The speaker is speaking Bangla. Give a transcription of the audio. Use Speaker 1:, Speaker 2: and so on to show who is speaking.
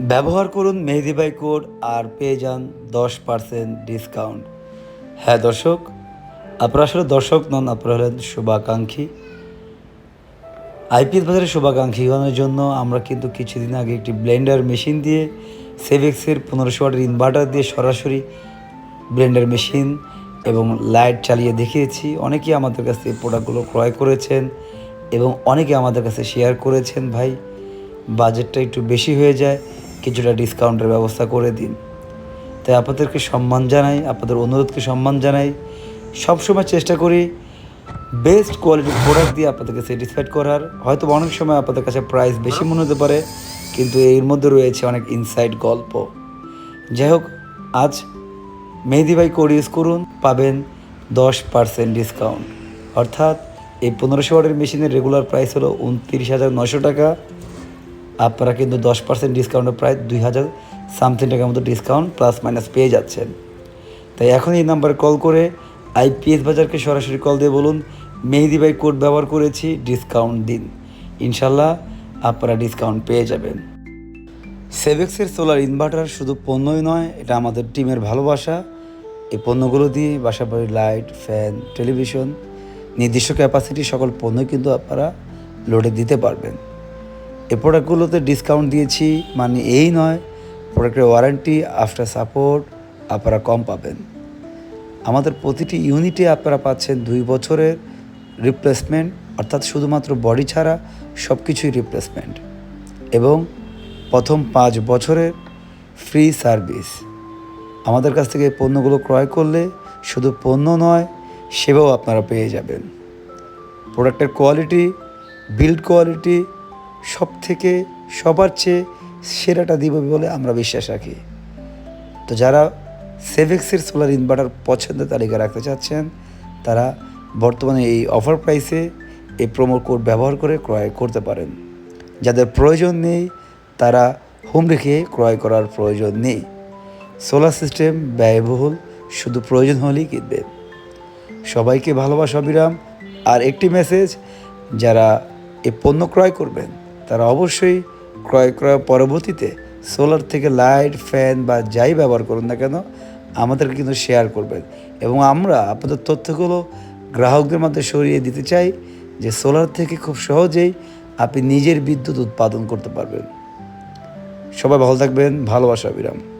Speaker 1: ব্যবহার করুন মেহেদি বাই কোড আর পেয়ে যান দশ পার্সেন্ট ডিসকাউন্ট হ্যাঁ দর্শক, আপনারা আসলে দর্শক নন, আপনারা হলেন শুভাকাঙ্ক্ষী। আইপিএস বাজারের শুভাকাঙ্ক্ষীগণের জন্য আমরা কিন্তু কিছুদিন আগে একটি ব্লেন্ডার মেশিন দিয়ে সেভেক্সের পনেরোশো ওয়াটের ইনভার্টার দিয়ে সরাসরি ব্লেন্ডার মেশিন এবং লাইট চালিয়ে দেখিয়েছি। অনেকেই আমাদের কাছে এই প্রোডাক্টগুলো ক্রয় করেছেন এবং অনেকে আমাদের কাছে শেয়ার করেছেন, ভাই। বাজেটটা একটু বেশি হয়ে যায়। কিছুটা ডিসকাউন্টের ব্যবস্থা করে দিন। তাই আপনাদেরকে সম্মান জানাই, আপনাদের অনুরোধকে সম্মান জানাই। সবসময় চেষ্টা করি বেস্ট কোয়ালিটির প্রোডাক্ট দিয়ে আপনাদেরকে স্যাটিসফাইড করার। হয়তো অনেক সময় আপনাদের কাছে প্রাইস বেশি মনে হতে পারে, কিন্তু এর মধ্যে রয়েছে অনেক ইনসাইড গল্প। যাই হোক, আজ মেহেদি ভাই কোড ইউজ করুন, পাবেন দশ পার্সেন্ট ডিসকাউন্ট অর্থাৎ এই পনেরোশো ওয়াটের মেশিনের রেগুলার প্রাইস হলো উনত্রিশ হাজার নশো টাকা। আপনারা কিন্তু দশ পার্সেন্ট ডিসকাউন্টে প্রায় দুই হাজার সামথিং টাকার মতো ডিসকাউন্ট প্লাস মাইনাস পেয়ে যাচ্ছেন। তাই এখন এই নাম্বারে কল করে আইপিএস বাজারকে সরাসরি কল দিয়ে বলুন, মেহেদি ভাই কোড ব্যবহার করেছি ডিসকাউন্ট দিন। ইনশাল্লাহ আপনারা ডিসকাউন্ট পেয়ে যাবেন। সেভেক্সের সোলার ইনভার্টার শুধু পণ্যই নয়, এটা আমাদের টিমের ভালোবাসা। এই পণ্যগুলো দিয়ে বাসা বাড়ির লাইট ফ্যান টেলিভিশন নির্দিষ্ট ক্যাপাসিটি সকল পণ্যই কিন্তু আপনারা লোডে দিতে পারবেন। এই প্রোডাক্টগুলোতে ডিসকাউন্ট দিয়েছি মানে এই নয় প্রোডাক্টের ওয়ারেন্টি আফটার সাপোর্ট আপনারা কম পাবেন। আমাদের প্রতিটি ইউনিটে আপনারা পাচ্ছেন দুই বছরের রিপ্লেসমেন্ট অর্থাৎ শুধুমাত্র বডি ছাড়া সব কিছুই রিপ্লেসমেন্ট এবং প্রথম পাঁচ বছরের ফ্রি সার্ভিস আমাদের কাছ থেকে পণ্যগুলো ক্রয় করলে শুধু পণ্য নয়, সেবাও আপনারা পেয়ে যাবেন। প্রোডাক্টের কোয়ালিটি বিল্ড কোয়ালিটি সব থেকে সবার চেয়ে সেরাটা দিব বলে আমরা বিশ্বাস রাখি। তো যারা সেভেক্সের সোলার ইনভার্টার পছন্দের তালিকা রাখতে চাচ্ছেন, তারা বর্তমানে এই অফার প্রাইসে এই প্রোমো কোড ব্যবহার করে ক্রয় করতে পারেন। যাদের প্রয়োজন নেই, তারা হোম রেখে ক্রয় করার প্রয়োজন নেই। সোলার সিস্টেম ব্যয়বহুল, শুধু প্রয়োজন হলেই কিনবেন। সবাইকে ভালোবাসা বিরাম আর একটি মেসেজ যারা এই পণ্য ক্রয় করবেন তারা অবশ্যই ক্রয় ক্রয় পরবর্তীতে সোলার থেকে লাইট, ফ্যান বা যাই ব্যবহার করুন না কেন, আমাদেরকে কিন্তু শেয়ার করবেন। এবং আমরা আপনাদের তথ্যগুলো গ্রাহকদের মধ্যে সরিয়ে দিতে চাই যে সোলার থেকে খুব সহজেই আপনি নিজের বিদ্যুৎ উৎপাদন করতে পারবেন। সবাই ভালো থাকবেন, ভালোবাসা, বিরাম।